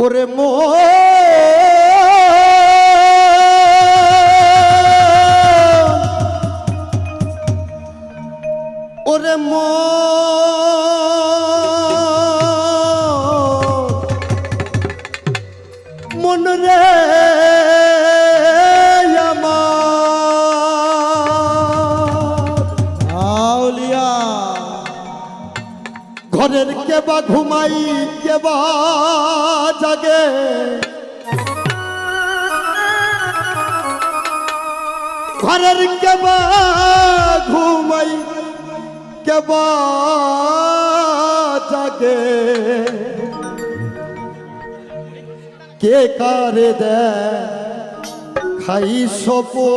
ওরে মো ওরে মো মন রে ঘরের কেবা ঘুমাই কেবা জাগে ঘরের কেবা ঘুমাই কেবা জাগে। কে কারে দে খাই সপো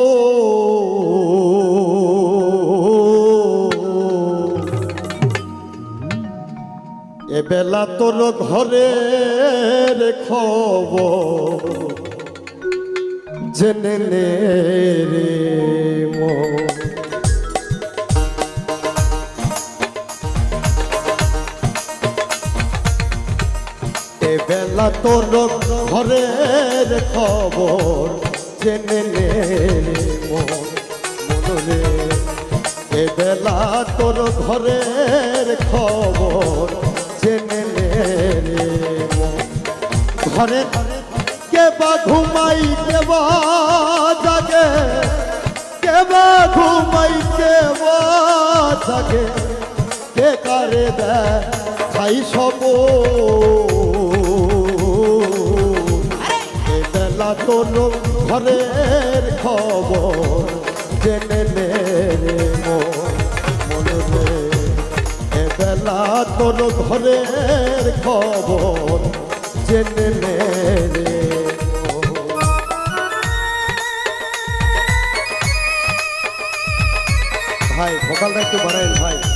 এবেলা তোর ঘরের খবর। জেনে নে। এবেলা তোর ঘরের খবর। জেনে নে মন। এবেলা তোর ঘরের খবর। জেনে ঘরে কে বা ঘুমাই কে বা জাগে? কে বা ঘুমাই কে বা জাগে? কে কারে দেয় খাই সব বেলা তোর ঘরের খবর জেনে নে মন মন বেলা তোর ঘরের খবর জেনে নে রে। ভাই ভোকালটা একটু বাড়াইল ভাই।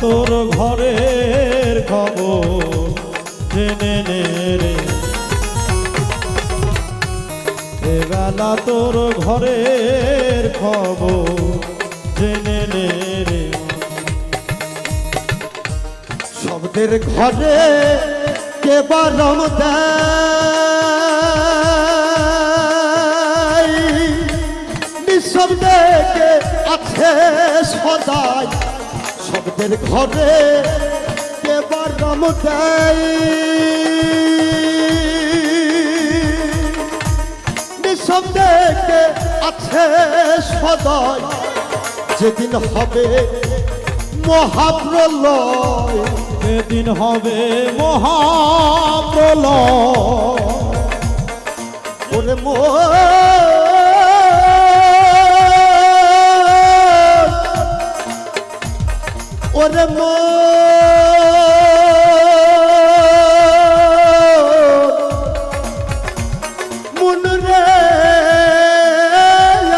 তোর ঘরের খবর জেনে নে রে। এবেলা তোর ঘরের খবর জেনে নে রে। শব্দের ঘরে কে বারম দেয়? কে আছে সদাই শব্দের ঘরে কে বারম দেয়। কে আছে সদাই যেদিন হবে মহাপ্রলয়। সেদিন হবে মহাপ্রলয়। ওরে মো ওরে মো রে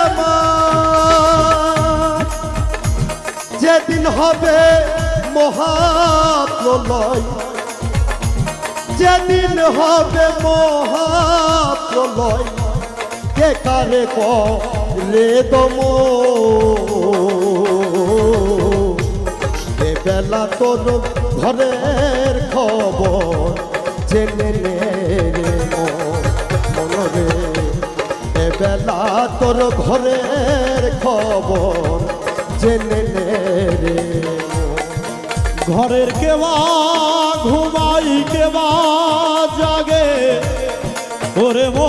আমার যেদিন হবে মহাপ্রলয় যেদিন হবে মহাপ্রলয় কে কারে রে দম বেলা তোর ঘরের খবর, জেনে নে এ বেলা তোর ঘরের খবর, জেনে নে রে ঘরের কেবা, ঘুমাই কেবা জাগে, ওরে মো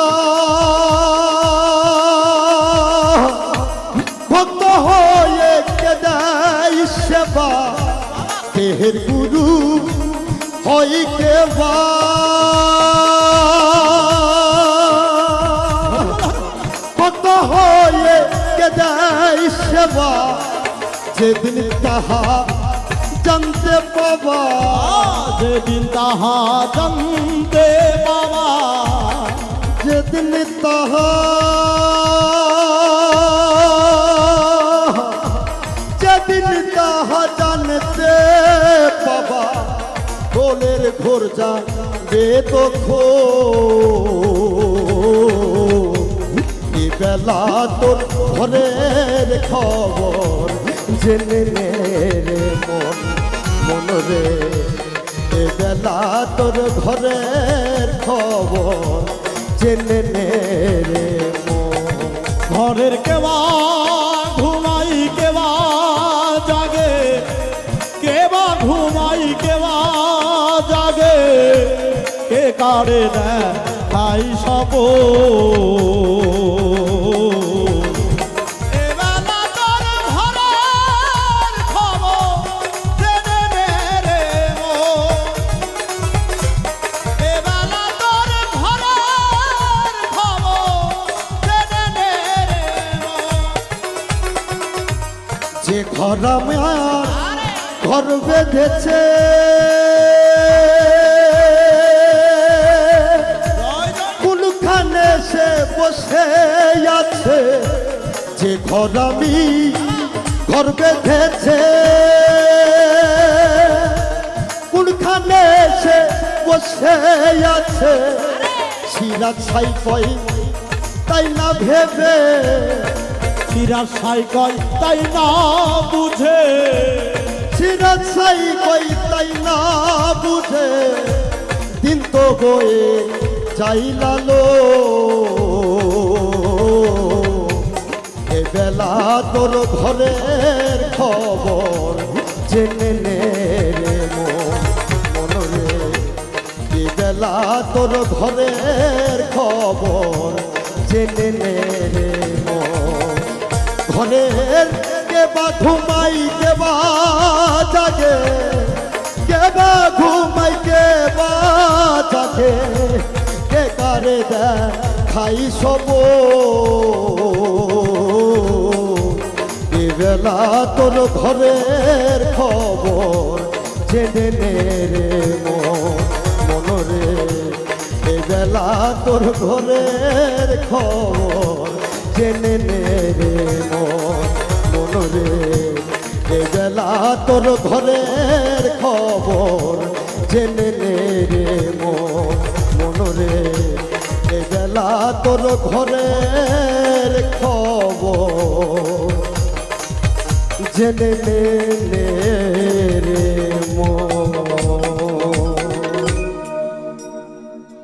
দেহের গুরু কে বা? ভক্ত হয়ে কে দেয় সেবা যেদিন তাহা জানতে পাবা, যেদিন তাহা জানতে বাবা যেদিন তাহা কোলের ঘোর যা বেদখ বেলা তোর ঘরের খবর জেনে নে রে মন মন রে। এ বেলা তোর ঘরের খবর জেনে নে রে মন। ঘরের কেবা নে রে মন। যে ঘর আমার ঘর বেঁধেছে। বসে আছে যে ঘর আমি ঘর বেঁধেছে। কোনখানে সে বসে আছে? সিরাজ সাই কই তাই না ভেবে? চিরা সাই কয়, তাই না বুঝে? সিরাজ সাই কই তাই না বুঝে? দিন তো গয়ে যাই বেলা তোর ঘরের খবর। জেনে নে তোর ঘরের খবর? জেনে নে রে ঘরের কেবা ঘুমাই কেবা জাগে, কেবা ঘুমাই কেবা জাগে। কে কারে দে খাই সব বেলা তোর ঘরের খবর। জেনে নে রে মন রে বেলা তোর ঘরের খবর। জেনে নে রে মন রে বেলা তোর ঘরের খবর। জেনে নে রে মন রে বেলা তোর ঘরের জেনে নে রে